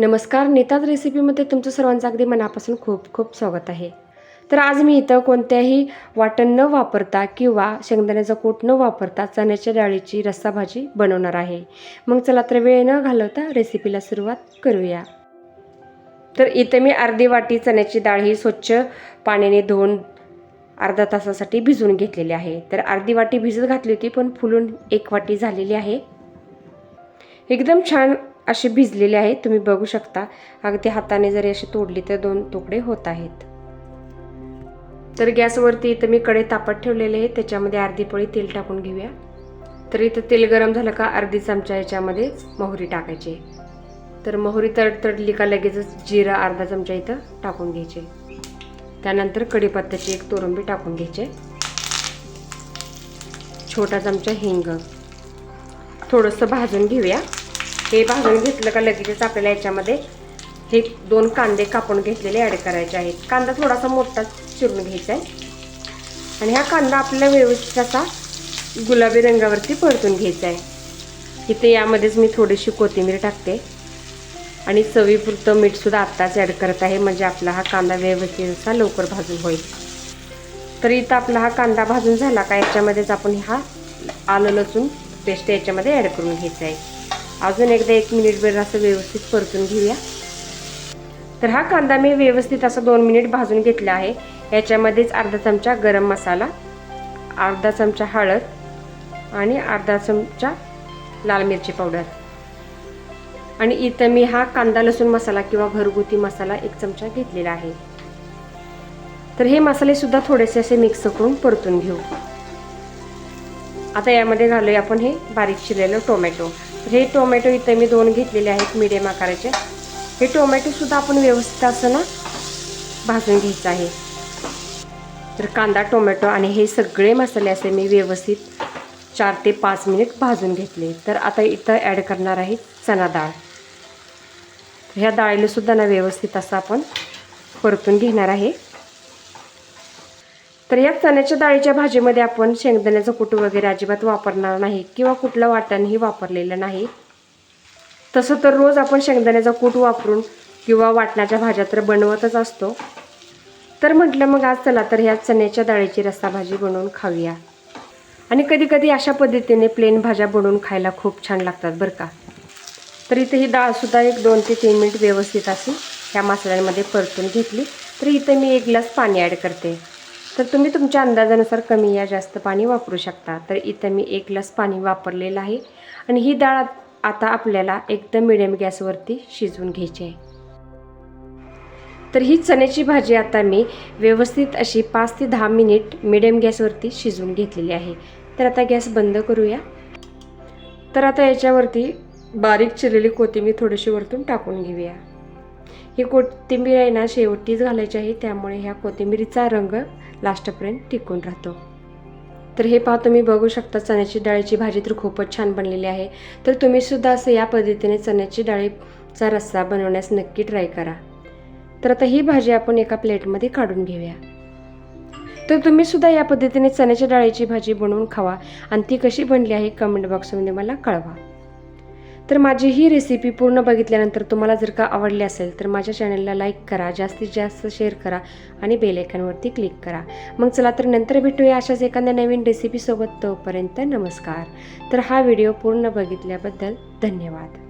नमस्कार नेतात रेसिपीमध्ये तुमचं सर्वांचं अगदी मनापासून खूप खूप स्वागत आहे. तर आज मी इथं कोणत्याही वाटण न वापरता किंवा शेंगदाण्याचा कूट न वापरता चण्याच्या डाळीची रस्सा भाजी बनवणार आहे. मग चला तर वेळ न घालवता रेसिपीला सुरुवात करूया. तर इथं मी अर्धी वाटी चण्याची डाळ ही स्वच्छ पाण्याने धुवून अर्धा तासासाठी भिजवून घेतलेली आहे. तर अर्धी वाटी भिजत घातली होती पण फुलून एक वाटी झालेली आहे. एकदम छान असे भिजलेले आहेत तुम्ही बघू शकता. अगदी हाताने जरी असे तोडली तर दोन तुकडे होत आहेत. तर गॅसवरती इथं मी कडे तापत ठेवलेले आहे त्याच्यामध्ये अर्धी पोळी तेल टाकून घेऊया. तर इथं तेल गरम झालं का अर्धी चमचा याच्यामध्ये मोहरी टाकायची. तर मोहरी तडतडली का लगेचच जिरा अर्धा चमचा इथं टाकून घ्यायचे. त्यानंतर कढीपत्त्याची एक तोरंबी टाकून घ्यायचे. छोटा चमचा हिंग. थोडंसं भाजून घेऊया. हे भाजून घेतलं का लगेचच आपल्याला याच्यामध्ये हे दोन कांदे कापून घेतलेले ॲड करायचे आहेत. कांदा थोडासा मोठा चिरून घ्यायचा आहे. आणि हा कांदा आपल्याला व्यवस्थित असा गुलाबी रंगावरती परतून घ्यायचा आहे. इथे यामध्येच मी थोडीशी कोथिंबीर टाकते. आणि चवीपुरतं मीठसुद्धा आत्ताच ॲड करत आहे. म्हणजे आपला हा कांदा व्यवस्थित असा लवकर भाजून होईल. तर इथं आपला हा कांदा भाजून झाला का याच्यामध्येच आपण हा आलं लसूण पेस्ट याच्यामध्ये ॲड करून घ्यायचा आहे. अजून एकदा एक मिनिटभर असं व्यवस्थित परतून घेऊया. तर हा कांदा मी व्यवस्थित असं दोन मिनिट भाजून घेतला आहे. याच्यामध्येच अर्धा चमचा गरम मसाला अर्धा चमचा हळद आणि अर्धा चमचा लाल मिरची पावडर. आणि इथं मी हा कांदा लसूण मसाला किंवा घरगुती मसाला एक चमचा घेतलेला आहे. तर हे मसालेसुद्धा थोडेसे असे मिक्स करून परतून घेऊ. आता यामध्ये घालूया आपण हे बारीक शिरलेलं टोमॅटो. हे टोमॅटो इथं मी दोन घेतलेले आहेत मिडियम आकाराचे. हे टोमॅटोसुद्धा आपण व्यवस्थित असं ना भाजून घ्यायचं आहे. तर कांदा टोमॅटो आणि हे सगळे मसाले असे मी व्यवस्थित चार ते पाच मिनिट भाजून घेतले. तर आता इथं ॲड करणार आहे चना डाळ. ह्या डाळीलासुद्धा ना व्यवस्थित असं आपण परतून घेणार आहे. तर या चण्याच्या डाळीच्या भाजीमध्ये आपण शेंगदाण्याचं कुटू वगैरे अजिबात वापरणार नाही किंवा कुठलं वाटणही वापरलेलं नाही. तसं तर रोज आपण शेंगदाण्याचा कूट वापरून किंवा वाटणाच्या भाज्या तर बनवतच असतो. तर म्हटलं मग आज चला तर ह्या चण्याच्या डाळीची रस्सा भाजी बनवून खाऊया. आणि कधीकधी अशा पद्धतीने प्लेन भाज्या बनवून खायला खूप छान लागतात बरं का. तर इथे ही डाळसुद्धा एक दोन ते तीन मिनिट व्यवस्थित अशी ह्या मसाल्यांमध्ये परतून घेतली. तर इथं मी एक ग्लास पाणी ॲड करते. तर तुम्ही तुमच्या अंदाजानुसार कमी या जास्त पाणी वापरू शकता. तर इथं मी एक ग्लास पाणी वापरलेलं आहे. आणि ही डाळ आता आपल्याला एकदम मिडियम गॅसवरती शिजवून घ्यायची आहे. तर ही चण्याची भाजी आता मी व्यवस्थित अशी पाच ते दहा मिनिट मिडियम गॅसवरती शिजवून घेतलेली आहे. तर आता गॅस बंद करूया. तर आता याच्यावरती बारीक चिरलेली कोथिंबीर थोडीशी वरतून टाकून घेऊया. ही कोथिंबीर आहे ना शेवटीच घालायची आहे त्यामुळे ह्या कोथिंबीरीचा रंग लास्टपर्यंत टिकून राहतो. तर हे पहा तुम्ही बघू शकता चण्याची डाळीची भाजी तर खूपच छान बनलेली आहे. तर तुम्हीसुद्धा असं या पद्धतीने चण्याची डाळीचा रस्सा बनवण्यास नक्की ट्राय करा. तर आता ही भाजी आपण एका प्लेटमध्ये काढून घेऊया. तर तुम्ही सुद्धा या पद्धतीने चण्याच्या डाळीची भाजी बनवून खावा आणि ती कशी बनली आहे कमेंट बॉक्समध्ये मला कळवा. तर माझी ही रेसिपी पूर्ण बघितल्यानंतर तुम्हाला जर का आवडली असेल तर माझ्या चॅनलला लाईक करा जास्तीत जास्त शेअर करा आणि बेलायकनवरती क्लिक करा. मग चला तर नंतर भेटूया अशाच एखाद्या नवीन रेसिपीसोबत तोपर्यंत नमस्कार. तर हा व्हिडिओ पूर्ण बघितल्याबद्दल धन्यवाद.